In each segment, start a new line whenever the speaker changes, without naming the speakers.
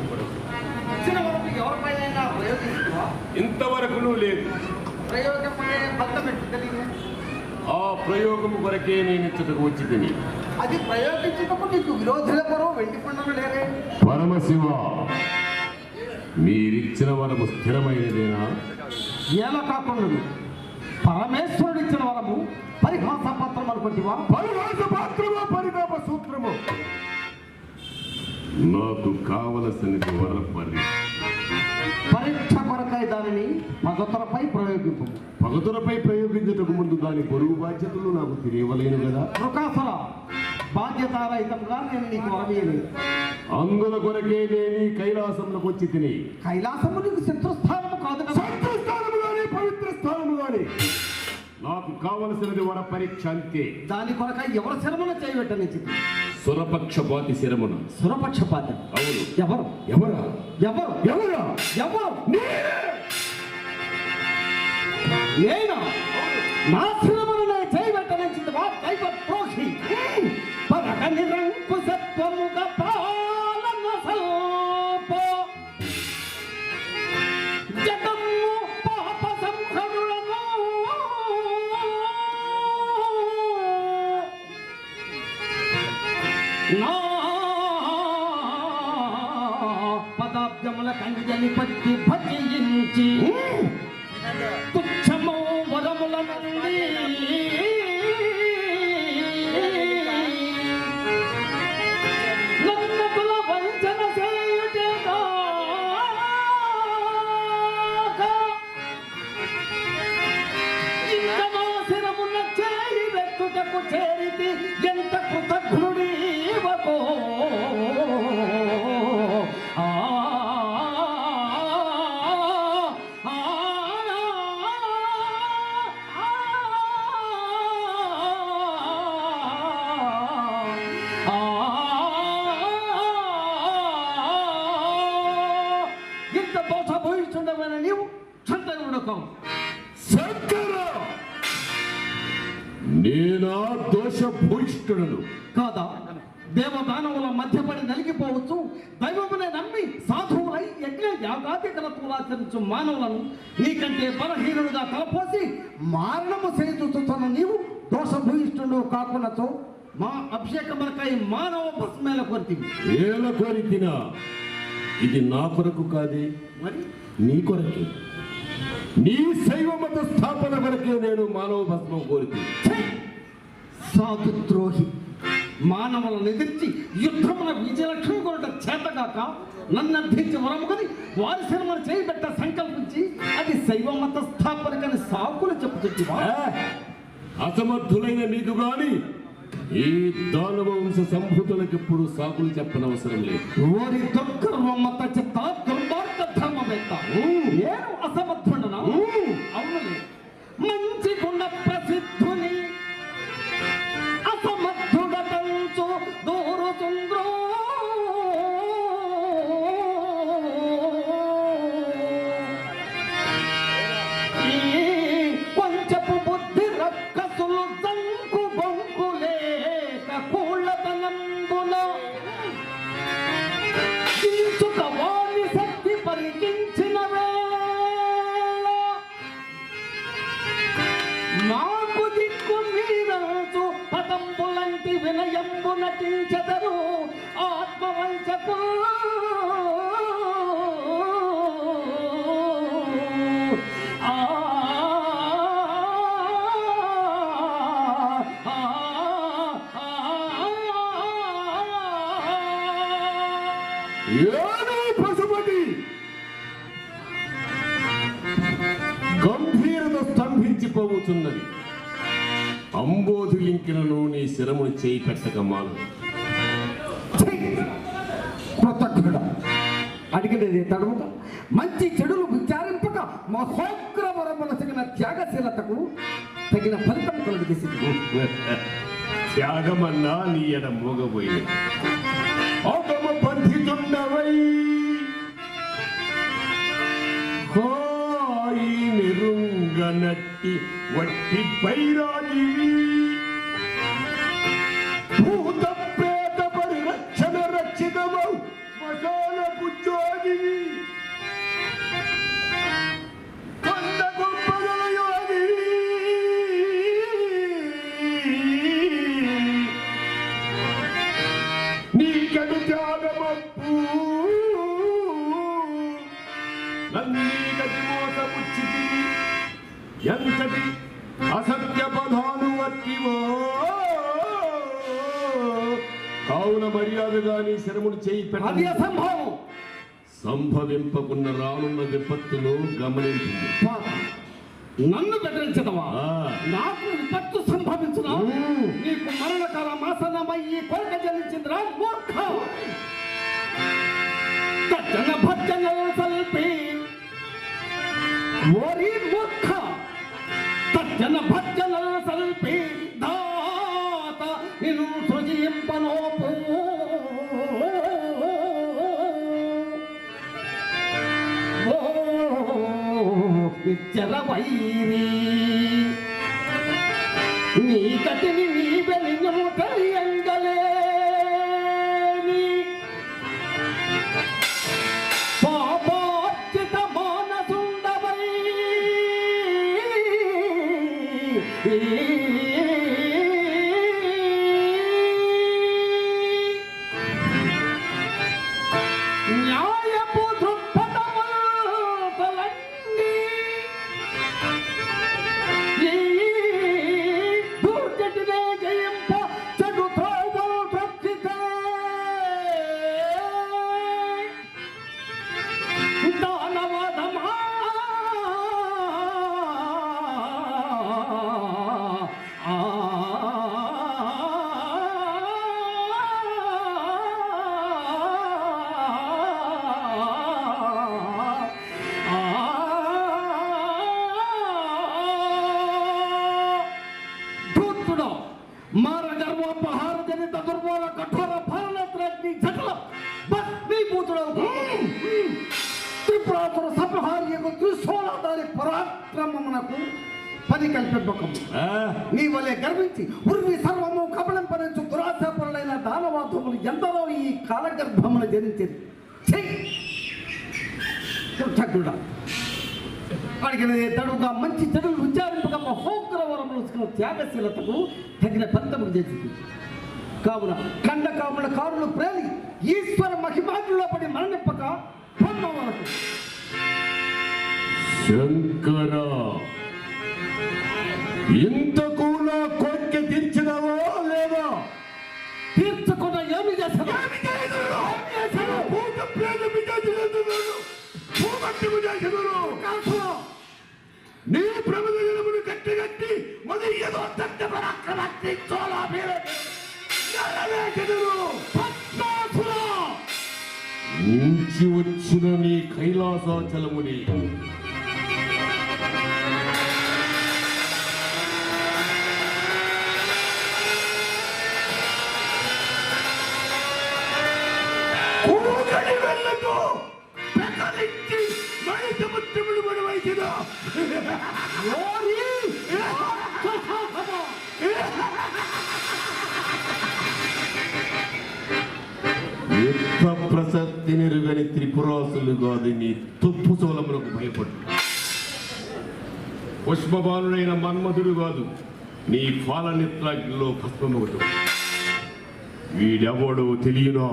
ఇచ్చేవేమి
వర సాఫల్యం కొరకు
ఇచ్చిన వరకు ఎవరిపైన ప్రయోగిస్తున్నావా
ఇంతవరకును లేదు
ప్రయోగం
ఆ ప్రయోగము కొరకే నేను ఇచ్చటకు వచ్చి తిని
అది ప్రయోగించినప్పుడు నీకు విరోధులెవరో
పరమశివ మీరిచ్చిన వరము స్థిరమైనదేనా?
ఎలా కాకుండా పరమేశ్వరుడు ఇచ్చిన వరము పరిహాస పత్రం అనుకుంటివా
పరిహాస పాత్రము పరితాప సూత్రము? నాకు కావలసినది వర పరి
పరీక్ష కొరకై దానిని పగతులపై ప్రయోగింపు.
పగతులపై ప్రయోగించుటకు ముందు దాని పొరుగు బాధ్యతలు నాకు తెలియవలేను కదా.
ప్రకాశల బాధ్యతారహితంగా నేను నీకు వరమేయలేదు
అందుల కొరకే నేను కైలాసంలోకి వచ్చి తిని.
కైలాసము నీకు శత్రుస్థానము కాదు కదా.
నాకు కావలసినది వర పరీక్ష అంతే
దాని కొరకై ఎవరు శరమున చేయబెట్టని చెప్పి.
సురపక్షపాతి శిరమున.
సురపక్షపాతం
అవును.
ఎవరు?
ఎవరా?
ఎవరు?
ఎవరా?
ఎవరు? నేను! నా శిరమును చేయబెట్టనించింది వా దైవ ద్రోహి. పరగ నిరంకుశత్వముగ క్షంతనుడకం
శంకర! నేనా దోష భూయిష్ఠుడను
కాదా? దేవదానవుల మధ్యపడి నలిగిపోవచ్చు. దైవమునే నమ్మి సాధువులై యజ్ఞ యాగాది కలతులాచరించు మానవులను నీకంటే బలహీనుడుగా తలపోసి మారణము చేయుచుతున్న నీవు దోషభూయిష్ఠుడు కాకున్నచో మా అభిషేకములకై మానవ భస్మేల కొరితివి.
ఏల కోరికినా ఇది నా కొరకు కాదే.
మరి?
నీ కొరకే. నీ శైవ మత స్థాపన కొరకే నేను మానవ భస్మం కోరితే!
సాధుద్రోహి మానవులను ఎదిర్చి యుద్ధమున విజయలక్ష్మి కొరట చేతగాక నన్ను అర్థించి వరముకొని వారి శర్మను చేయబెట్ట సంకల్పించి అది శైవ మత స్థాపనకని సాకులు చెప్పుతుంటివా
అసమర్థులైన నీకు గాని ఈ దానవ వంశ సంభూతులకు ఎప్పుడు సాకులు చెప్పనవసరం లేదు.
ఓరి దుర్గర్వ మత చిత్త దుర్మార్గ ధర్మవేత్త. నేను అసమర్థుడనా అవునులే మంచి గుణ ప్రసిద్ధుని అసమర్థుడటంచు దూరుతుంద్రో ఈ
గంభీరత స్తంభించిపోవుతున్నది అంబోధు ఇంకినను నీ శిరమును చేయి పెట్టక మాను.
కృతజ్ఞుడ. అడిగినది తడుముగా మంచి చెడులు విచారింపక మహోగ్ర వరముల తగిన త్యాగశీలతకు తగిన ఫలితం కలుగజేసింది
త్యాగమన్నా నీ ఎడ మోగబోయి నట్టి వట్టి బైరాగివి భూత పేదపడి రక్షణ రక్షితమవు మసాల బుజ్జోగివి నీకడు ఎంతటి అసత్య పదాలు వట్టివో కావున మర్యాదగా నీ శరముడు చేయి
అది
పెట్ట
అసంభవం
సంభవింపకున్న రానున్న విపత్తును గమనించింది.
నన్ను బెదిరించదవా. నాకు విపత్తు సంభవించిన?
మ్మ్.
నీకు మరణకాల మాసనమై కోరిక జనించిందిరా మూర్ఖ. నిచ్చరవైరి నీ కటిని నీ వెలిగము కలియంగలేని పాపార్జిత మానసుండవై. సపహార్యకు త్రిశూలధారి పరాక్రమమునకు పని కల్పింపకము నీ వలె గర్వించి ఉర్వి సర్వము కబళింపరించు దురాశాపరులైన దానవాధములు ఎందరో ఈ కాలగర్భమును జనించింది? ఠగ్గుడా అడిగినది తడుగా మంచి చెడులు విచారింపక మహోగ్రవరములు త్యాగశీలతకు తగిన పంతము చేసింది. కావున కండ కావున కారులు ప్రేలి ఈశ్వర మహిమాటులో పడి మరణింపక పొందవరకు
శంకర ఇంతకు నా కోరిక తీర్చినవో లేదా
తీర్చకుండా ఏమి కాల్చులో
నీ ప్రమదమును కట్టి కట్టి మరి ఏదో తట్ట పరాక్రమట్టి చోళ నుంచి వచ్చిన నీ కైలాసాచలముని యుద్ధ ప్రసక్తి నిరుగని త్రిపురాసులు కాదు నీ తుప్పు సోలములకు భయపడు. పుష్పబాలుడైన మన్మధుడు కాదు నీ పాలనిత్రాగ్నిలో పుష్పమగుడు వీడెవడో తెలియనో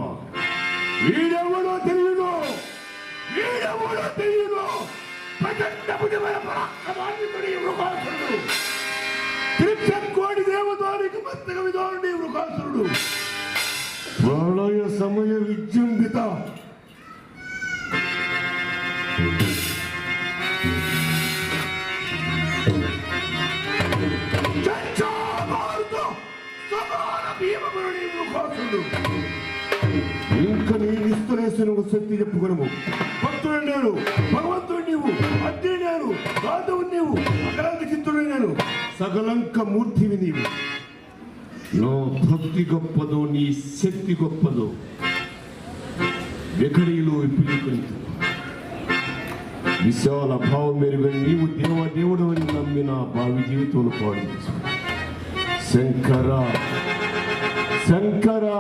వీడెవడో తెలియనో వీడెవడో తెలియనో ప్రచండముడిమైన పరాక్రమాన్వితుడి వృకాసురుడు త్రిప్సకోడి దేవతానికి మస్తక విధానుడి వృకాసురుడు ప్రళయ సమయ విజృంభిత ఇంకా నీ విస్తరేశ్వరుడు శక్తి చెప్పుకునము. భక్తుడు గాధవు నీవు అకలంక చిత్తుడు నేను. సకలంక మూర్తివి నీవు. నా భక్తి గొప్పదో నీ శక్తి గొప్పదో వెకడిలో పిలుకొని విశాల భావం మెరుగు నీవు దేవ దేవుడు అని నమ్మిన భావి జీవితంలో పాడు శంకర శంకరా.